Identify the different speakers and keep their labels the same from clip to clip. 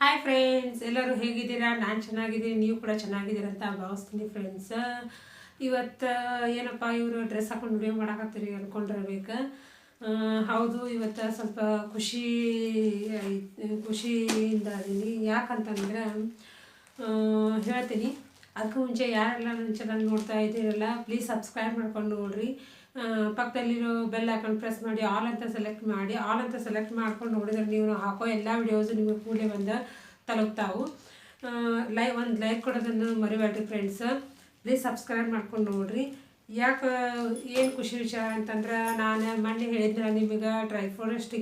Speaker 1: Hi friends ಎಲ್ಲರೂ ಹೇಗಿದ್ದೀರಾ? ನಾನು ಚೆನ್ನಾಗಿದ್ದೀನಿ, ನೀವು ಕೂಡ ಚೆನ್ನಾಗಿದ್ದೀರಾ ಅಂತ ಭಾವಿಸ್ತೀನಿ ಫ್ರೆಂಡ್ಸ್ ಇವತ್ತು, ಏನಪ್ಪ, ಇವರು ಡ್ರೆಸ್ ಹಾಕೊಂಡು ವಿಡಿಯೋ ಮಾಡಕತ್ತೀರಿ ಅಂದ್ಕೊಂಡಿರ್ಬೇಕು ಹೌದು, ಇವತ್ತು ಸ್ವಲ್ಪ ಖುಷಿ ಖುಷಿಯಿಂದ ಅದೀನಿ ಯಾಕಂತಂದ್ರೆ ಹೇಳ್ತೀನಿ. ಅದಕ್ಕೂ ಮುಂಚೆ ಯಾರೆಲ್ಲ ನನ್ನ ಚೆನ್ನಾಗಿ ನೋಡ್ತಾ ಇದ್ದೀರಲ್ಲ ಪ್ಲೀಸ್ ಸಬ್ಸ್ಕ್ರೈಬ್ ಮಾಡ್ಕೊಂಡು ನೋಡ್ರಿ. ಪಕ್ಕದಲ್ಲಿರೋ ಬೆಲ್ ಹಾಕೊಂಡು ಪ್ರೆಸ್ ಮಾಡಿ ಆಲ್ ಅಂತ ಸೆಲೆಕ್ಟ್ ಮಾಡಿ ಆಲ್ ಅಂತ ಸೆಲೆಕ್ಟ್ ಮಾಡ್ಕೊಂಡು ನೋಡಿದ್ರೆ ನೀವು ಹಾಕೋ ಎಲ್ಲ ವಿಡಿಯೋಸು ನಿಮಗೆ ಕೂಡಲೇ ಬಂದು ತಲುಪ್ತಾವು. ಲೈ, ಒಂದು ಲೈಕ್ ಕೊಡೋದನ್ನು ಮರಿಬೇಡ್ರಿ ಫ್ರೆಂಡ್ಸ್ ಪ್ಲೀಸ್ ಸಬ್ಸ್ಕ್ರೈಬ್ ಮಾಡ್ಕೊಂಡು ನೋಡಿರಿ. ಯಾಕೆ, ಏನು ಖುಷಿ ವಿಚಾರ ಅಂತಂದ್ರೆ ನಾನು ಮೊನ್ನೆ ಹೇಳಿದ್ನಲ್ಲ ನಿಮಗೆ ಡ್ರೈ ಫ್ರೂಟ್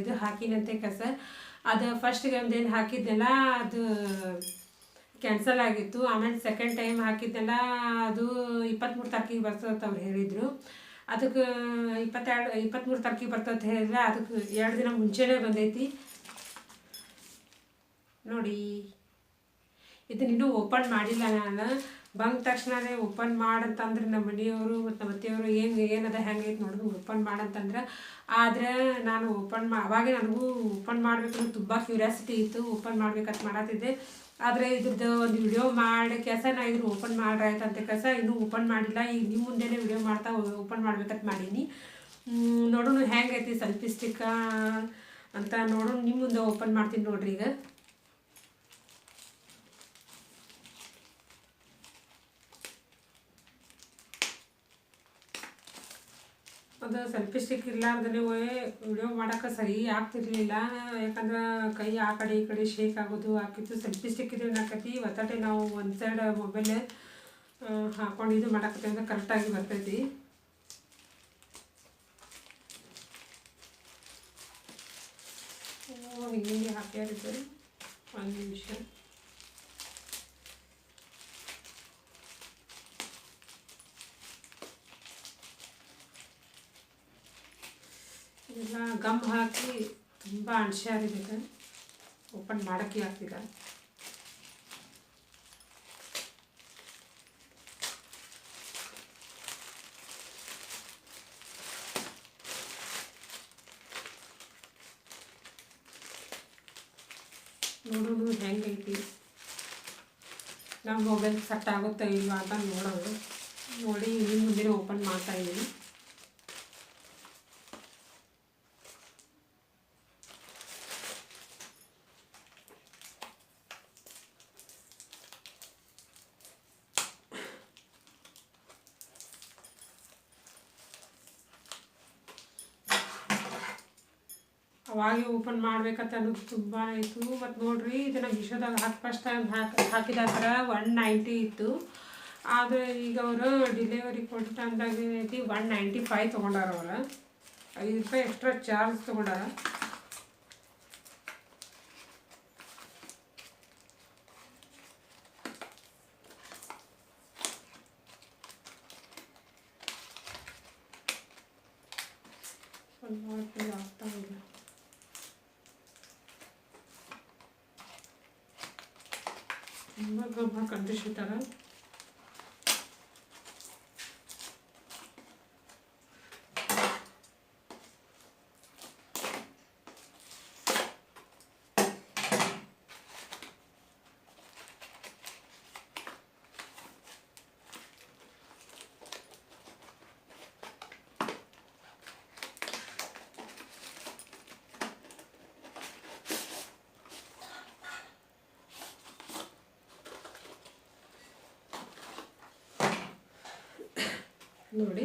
Speaker 1: ಇದು ಹಾಕಿನಂತೆ ಕಸ. ಅದು ಫಸ್ಟಿಗೆ ಒಂದೇನು ಹಾಕಿದ್ದೆಲ್ಲ ಅದು ಕ್ಯಾನ್ಸಲ್ ಆಗಿತ್ತು. ಆಮೇಲೆ ಸೆಕೆಂಡ್ ಟೈಮ್ ಹಾಕಿದ್ದೆಲ್ಲ ಅದು ಇಪ್ಪತ್ತ್ಮೂರು ತಾರೀಕಿಗೆ ಬರ್ತದೆ ಅವ್ರು ಹೇಳಿದರು. ಅದಕ್ಕೆ ಇಪ್ಪತ್ತೆರಡು ಇಪ್ಪತ್ತ್ಮೂರು ತಾರೀಕಿಗೆ ಬರ್ತದೆ ಹೇಳಿದ್ರೆ ಅದಕ್ಕೆ ಎರಡು ದಿನ ಮುಂಚೆನೇ ಬಂದೈತಿ. ನೋಡಿ ಇದನ್ನ ಇನ್ನೂ ಓಪನ್ ಮಾಡಿಲ್ಲ ನಾನು. ಬಂದ ತಕ್ಷಣನೇ ಓಪನ್ ಮಾಡಂತಂದ್ರೆ ನಮ್ಮ ಮನೆಯವರು ಮತ್ತು ನಮ್ಮ ಅತ್ತೆಯವರು ಹೆಂಗೆ, ಏನದ ಹೆಂಗೈತೆ ನೋಡಿದ್ರು ಓಪನ್ ಮಾಡಂತಂದ್ರೆ. ಆದರೆ ನಾನು ಓಪನ್ ಮಾ, ಅವಾಗೆ ನನಗೂ ಓಪನ್ ಮಾಡಬೇಕಂದ್ರೆ ತುಂಬ ಕ್ಯೂರಿಯಾಸಿಟಿ ಇತ್ತು. ಓಪನ್ ಮಾಡ್ಬೇಕಂತ ಮಾಡತ್ತಿದ್ದೆ. ಆದರೆ ಇದ್ರದ್ದು ಒಂದು ವಿಡಿಯೋ ಮಾಡಿ ಕೆಲಸ ನಾ ಇದ್ರ ಓಪನ್ ಮಾಡ್ರಾಯ್ತಂತೆ ಕೆಲಸ ಇನ್ನೂ ಓಪನ್ ಮಾಡಿಲ್ಲ. ಈಗ ನಿಮ್ಮ ಮುಂದೆನೇ ವಿಡಿಯೋ ಮಾಡ್ತಾ ಓಪನ್ ಮಾಡ್ಬೇಕಂತ ಮಾಡೀನಿ. ನೋಡೋಣ ಹೆಂಗೈತಿ ಸೆಲ್ಫಿ ಸ್ಟಿಕ್ಕ ಅಂತ ನೋಡೋಣ ನಿಮ್ಮ ಮುಂದೆ ಓಪನ್ ಮಾಡ್ತೀನಿ ನೋಡ್ರಿ ಈಗ. ಅದು ಸೆಲ್ಫಿ ಸ್ಟಿಕ್ ಇರ್ಲಾರ್ದೇ ವಿಡಿಯೋ ಮಾಡೋಕೆ ಸರಿ ಆಗ್ತಿರ್ಲಿಲ್ಲ. ಯಾಕಂದ್ರೆ ಕೈ ಆ ಕಡೆ ಈ ಕಡೆ ಶೇಕ್ ಆಗೋದು ಹಾಕಿತ್ತು ಸೆಲ್ಫಿ ಸ್ಟಿಕ್ ಇದ್ರೆ ಏನಾಕತಿ? ಒತ್ತಟೆ ನಾವು ಒಂದು ಸೈಡ್ ಮೊಬೈಲ್ ಹಾಕೊಂಡು ಇದು ಮಾಡಕತ್ತೀವಿ ಅಂದ್ರೆ ಕರೆಕ್ಟಾಗಿ ಬರ್ತೈತಿ. ಹಿಂಗೆ ಹಾಕ್ಯಾರಿದ್ದಾರೆ. ಒಂದು ನಿಮಿಷ. ಎಲ್ಲ ಗಮ್ ಹಾಕಿ ತುಂಬ ಅಣ್ಸ್ಯಾರಿದೆ ಓಪನ್ ಮಾಡೋಕ್ಕೆ ಆಗ್ತಿಲ್ಲ. ನೋಡೋಣ ಹೆಂಗೈತಿ? ನಮ್ಮ ಮೊಬೈಲ್ ಸೆಟ್ ಆಗುತ್ತಾ ಇಲ್ವಾ ಅಂತ ನೋಡೋದು. ನೋಡಿ ನಿಮ್ಮ ಮುಂದೆ ಓಪನ್ ಮಾಡ್ತಾ ಅವಾಗೆ ಓಪನ್ ಮಾಡ್ಬೇಕಂತ ಅನ್ನೋದು ತುಂಬ ಇತ್ತು. ಮತ್ತು ನೋಡ್ರಿ, ಇದನ್ನು ಮೀಶೋದಾಗ ಹಾಕಿ ಫಸ್ಟ್ ಟೈಮ್ ಹಾಕಿ ಹತ್ರ ಒನ್ ನೈಂಟಿ ಇತ್ತು. ಆದರೆ ಈಗ ಅವರು ಡಿಲಿವರಿ ಕೊಟ್ಟ ಟೈಮ್ದಾಗ ಏನೈತಿ ಒನ್ ನೈಂಟಿ ಫೈವ್ ತೊಗೊಂಡಾರ ಅವರು. ಐದು ರೂಪಾಯಿ ಎಕ್ಸ್ಟ್ರಾ ಚಾರ್ಜ್ ತೊಗೊಂಡಾರ. Bak bak bak ateş eder. ನೋಡಿ.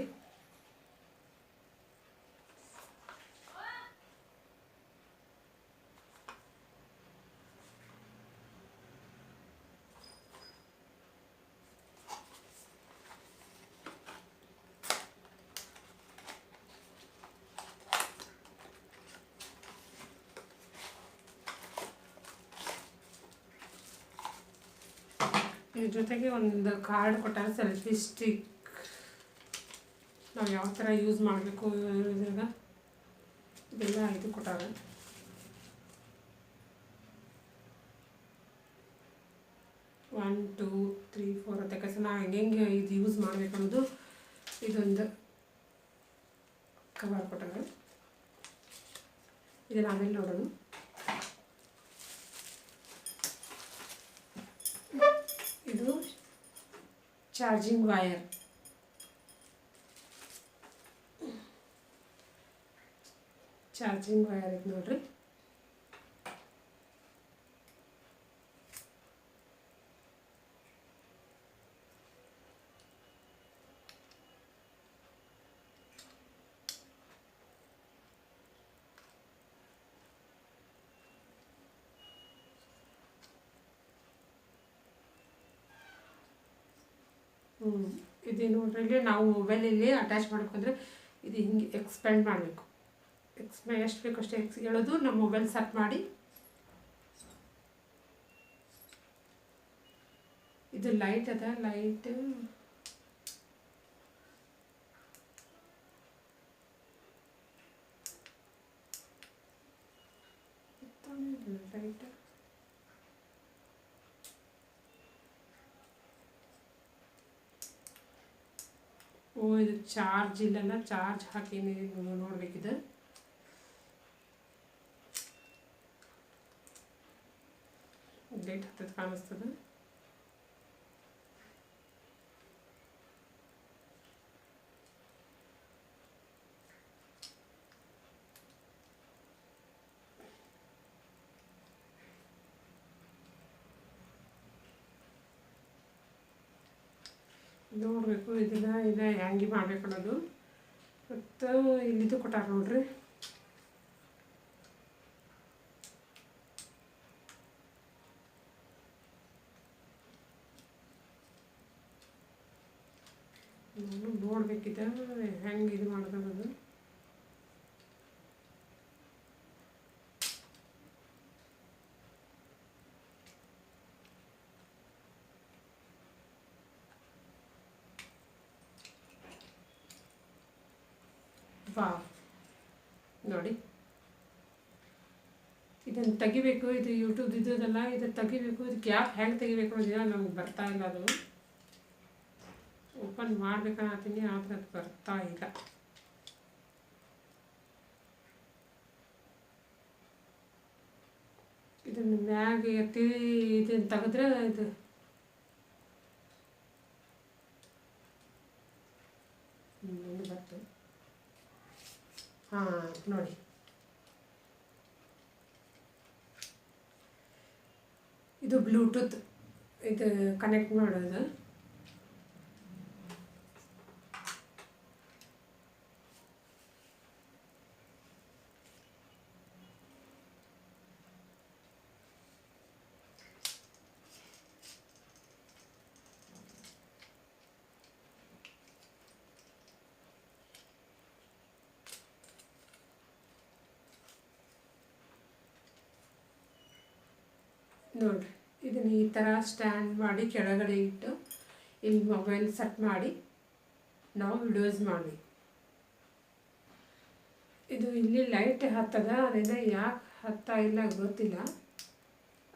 Speaker 1: ಇದ್ರ ಜೊತೆಗೆ ಒಂದು ಕಾರ್ಡ್ ಕೊಟ್ಟಾರೆ ಸೆಲ್ಫಿ ಸ್ಟಿಕ್ ನಾವು ಯಾವ ಥರ ಯೂಸ್ ಮಾಡಬೇಕು ಅನ್ನೋದ್ರಾಗ ಇದೆಲ್ಲ ಇದು ಕೊಟ್ಟಾಗ. ಒನ್ ಟೂ ತ್ರೀ ಫೋರ್ ಅಂತ. ಕೆಲಸ ನಾವು ಹೆಂಗೆ ಇದು ಯೂಸ್ ಮಾಡಬೇಕು ಅನ್ನೋದು ಇದೊಂದು ಕವರ್ ಕೊಟ್ಟಾಗ. ಇದನ್ನು ಆಮೇಲೆ ನೋಡೋದು. ಇದು ಚಾರ್ಜಿಂಗ್ ವೈರ್ ಚಾರ್ಜಿಂಗ್ ವೈರ್ ಇದೆ ನೋಡ್ರಿ ಇದು ನೋಡ್ರಿ, ಇಲ್ಲಿ ನಾವು ಮೊಬೈಲಲ್ಲಿ ಅಟ್ಯಾಚ್ ಮಾಡ್ಕೊಂಡ್ರೆ ಇದು ಹಿಂಗೆ ಎಕ್ಸ್ಪೆಂಡ್ ಮಾಡಬೇಕು. ಎಕ್ಸ್ಪೆ ಎಷ್ಟು ಬೇಕು ಅಷ್ಟೇ ಎಕ್ಸ್ ಹೇಳೋದು, ನಮ್ಮ ಮೊಬೈಲ್ ಸೆಟ್ ಮಾಡಿ. ಇದು ಲೈಟ್ ಅದ ಲೈಟ್ ಓ, ಇದು ಚಾರ್ಜ್ ಇಲ್ಲಲ್ಲ ಚಾರ್ಜ್ ಹಾಕಿ ನೋಡ್ಬೇಕಿದು. ಲೈಟ್ ಹತ್ತದ ಕಾಣಿಸ್ತದೆ ನೋಡಬೇಕು ಇದನ್ನ ಇದ ಹ್ಯಾಂಗಿ ಮಾಡ್ಬೇಕು ಅನ್ನೋದು. ಮತ್ತು ಇಲ್ಲಿದು ಕೊಟ್ಟಾರ ನೋಡ್ರಿ. ನಾನು ನೋಡ್ಬೇಕಿದೆ ಹೆಂಗೆ ಇದು ಮಾಡ್ಕೊಳ್ಳೋದು? ವಾ. ನೋಡಿ. ಇದನ್ನು ತೆಗಿಬೇಕು, ಇದು ಯೂಟ್ಯೂಬ್ ಇದ್ದದಲ್ಲ, ಇದು ತೆಗಿಬೇಕು ಇದು ಕ್ಯಾಪ್ ಹೆಂಗೆ ತೆಗಿಬೇಕು ಅನ್ನೋದಿಲ್ಲ ನಮ್ಗೆ ಬರ್ತಾ ಇಲ್ಲ ಅದು. ಓಪನ್ ಮಾಡ್ಬೇಕನ್ನತ್ತೀನಿ ಆದರೆ ಅದು ಬರ್ತಾ ಇಲ್ಲ. ಇದನ್ನು ಮ್ಯಾಗ ಎತ್ತಿ ಇದನ್ನು ತೆಗೆದ್ರೆ ಇದು ಬರ್ತದೆ. ಹಾಂ, ನೋಡಿ. ಇದು ಬ್ಲೂಟೂತ್ ಇದು ಕನೆಕ್ಟ್ ಮಾಡೋದು. ನೋಡ್ರಿ, ಇದನ್ನು ಈ ಥರ ಸ್ಟ್ಯಾಂಡ್ ಮಾಡಿ ಕೆಳಗಡೆ ಇಟ್ಟು ಇಲ್ಲಿ ಮೊಬೈಲ್ ಸೆಟ್ ಮಾಡಿ ನಾವು ವಿಡಿಯೋಸ್ ಮಾಡಿ ಇದು ಇಲ್ಲಿ ಲೈಟ್ ಹತ್ತದ ಅದರಿಂದ ಯಾಕೆ ಹತ್ತಾ ಇಲ್ಲ ಗೊತ್ತಿಲ್ಲ.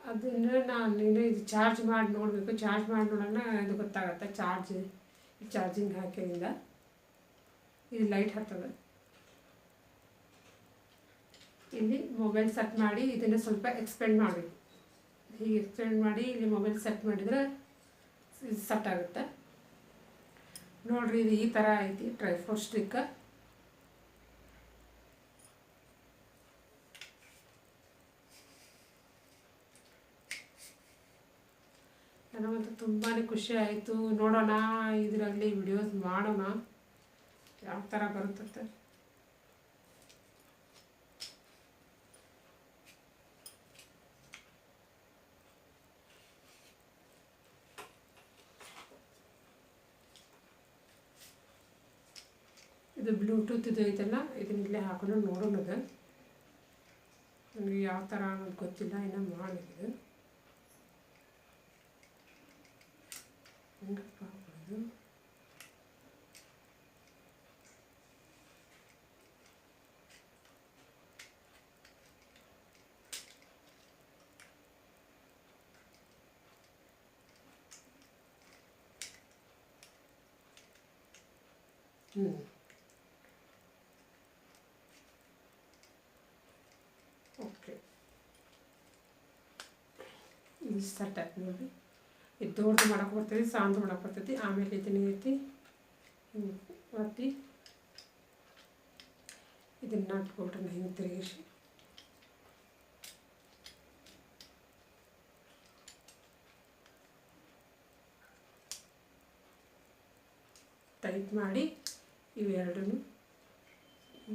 Speaker 1: ಅದನ್ನು ನಾನು ಇನ್ನು ಇದು ಚಾರ್ಜ್ ಮಾಡಿ ನೋಡಬೇಕು ಚಾರ್ಜ್ ಮಾಡಿ ನೋಡೋಣ ಇದು ಗೊತ್ತಾಗತ್ತೆ ಚಾರ್ಜ್ ಚಾರ್ಜಿಂಗ್ ಹಾಕಿದ್ರಿಂದ. ಇದು ಲೈಟ್ ಹತ್ತದ. ಇಲ್ಲಿ ಮೊಬೈಲ್ ಸೆಟ್ ಮಾಡಿ ಇದನ್ನು ಸ್ವಲ್ಪ ಎಕ್ಸ್ಪೆಂಡ್ ಮಾಡಬೇಕು. ಹೀಗೆ ಎಕ್ಸ್ಟೆಂಡ್ ಮಾಡಿ ಇಲ್ಲಿ ಮೊಬೈಲ್ ಸೆಟ್ ಮಾಡಿದರೆ ಸೆಟ್ ಆಗುತ್ತೆ. ನೋಡ್ರಿ ಇದು ಈ ಥರ ಐತಿ ಟ್ರೈ ಫೋರ್ ಸ್ಟಿಕ್ ನನಗಂತೂ ತುಂಬಾ ಖುಷಿ ಆಯಿತು. ನೋಡೋಣ, ಇದರಲ್ಲಿ ವಿಡಿಯೋಸ್ ಮಾಡೋಣ. ಯಾವ ಥರ ಬರುತ್ತಂತೆ. ಇದು ಬ್ಲೂಟೂತ್ ಇದು ಐತಲ್ಲ ಇದನ್ನ ಇಲ್ಲೇ ಹಾಕೊಂಡು ನೋಡೋಣದು ನನಗೆ ಯಾವ ಥರ ಅನ್ನೋದು ಗೊತ್ತಿಲ್ಲ ಇನ್ನೂ ಮಾಡಿದ್ದು ಹೆಂಗಪ್ಪ ಹಾಕೋದು ಹ್ಞೂ ಇದು ಸೆಟ್ ನೋಡಿ. ಇದು ದೊಡ್ಡದು ಮಾಡಕ್ಕೆ ಬರ್ತೈತಿ, ಸಾಂದು ಮಾಡಕ್ಕೆ ಬರ್ತೈತಿ, ಆಮೇಲೆ ಇದನ್ನ ಐತಿ ಮತ್ತು ಇದನ್ನ ನಟ್ ಬೋಲ್ಟನ್ನ ಹಿಂಗೆ ತಿರುಗಿಸಿ. ಟೈಟ್ ಮಾಡಿ ಇವೆರಡನ್ನು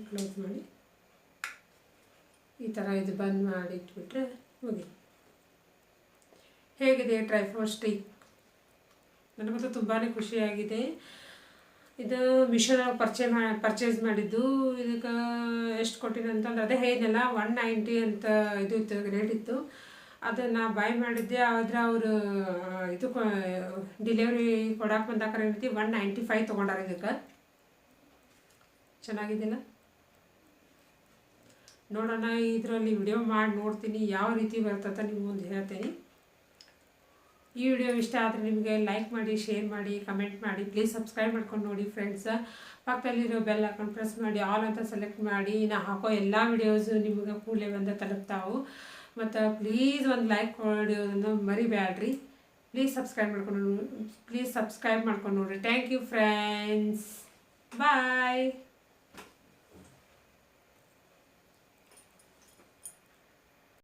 Speaker 1: ಕ್ಲೋಸ್ ಮಾಡಿ. ಈ ಥರ ಇದು ಬಂದ್ ಮಾಡಿ ಇಟ್ಬಿಟ್ರೆ ಮುಗಿ ಹೇಗಿದೆ ಟ್ರೈ ಸ್ಟಿಕ್ ನನಗಂತೂ ತುಂಬಾ ಖುಷಿಯಾಗಿದೆ. ಇದು ಮಿಷನ್ ಪರ್ಚೇ ಮಾ, ಪರ್ಚೇಸ್ ಮಾಡಿದ್ದು. ಇದಕ್ಕೆ ಎಷ್ಟು ಕೊಟ್ಟಿದೆ ಅಂತಂದ್ರೆ ಅದೇ ಹೇಳಿದ್ನಲ್ಲ ಒನ್ ನೈಂಟಿ ಅಂತ ಇದು ಇತ್ತು ರೇಟ್ ಇತ್ತು. ಅದನ್ನು ಬೈ ಮಾಡಿದ್ದೆ. ಆದರೆ ಅವರು, ಇದು ಡಿಲಿವರಿ ಕೊಡಕ್ಕೆ ಬಂದಾಕರ ಏನೈತಿ ಒನ್ ನೈಂಟಿ ಫೈವ್ ತೊಗೊಂಡಾರ ಇದಕ್ಕೆ. ಚೆನ್ನಾಗಿದ್ದಿಲ್ಲ ನೋಡೋಣ, ಇದರಲ್ಲಿ ವಿಡಿಯೋ ಮಾಡಿ ನೋಡ್ತೀನಿ, ಯಾವ ರೀತಿ ಬರ್ತದೆ ನಿಮ್ಗೆ ಮುಂದೆ ಹೇಳ್ತೀನಿ. ಈ ವಿಡಿಯೋ ಇಷ್ಟ ಆದರೆ ನಿಮಗೆ ಲೈಕ್ ಮಾಡಿ ಶೇರ್ ಮಾಡಿ ಕಮೆಂಟ್ ಮಾಡಿ ಪ್ಲೀಸ್ ಸಬ್ಸ್ಕ್ರೈಬ್ ಮಾಡ್ಕೊಂಡು ನೋಡಿ ಫ್ರೆಂಡ್ಸ್ ಪಕ್ಕದಲ್ಲಿರೋ ಬೆಲ್ ಹಾಕೊಂಡು ಪ್ರೆಸ್ ಮಾಡಿ ಆಲ್ ಅಂತ ಸೆಲೆಕ್ಟ್ ಮಾಡಿ. ನಾ ಹಾಕೋ ಎಲ್ಲ ವಿಡಿಯೋಸು ನಿಮಗೆ ಕೂಡಲೇ ಬಂದು ತಲುಪ್ತಾವು. ಮತ್ತು ಪ್ಲೀಸ್ ಒಂದು ಲೈಕ್ ಕೊಡೋದನ್ನು ಮರಿಬೇಡ್ರಿ ಪ್ಲೀಸ್ ಸಬ್ಸ್ಕ್ರೈಬ್ ಮಾಡ್ಕೊಂಡು ಪ್ಲೀಸ್ ಸಬ್ಸ್ಕ್ರೈಬ್ ಮಾಡ್ಕೊಂಡು ನೋಡಿರಿ ಥ್ಯಾಂಕ್ ಯು ಫ್ರೆಂಡ್ಸ್ ಬಾಯ್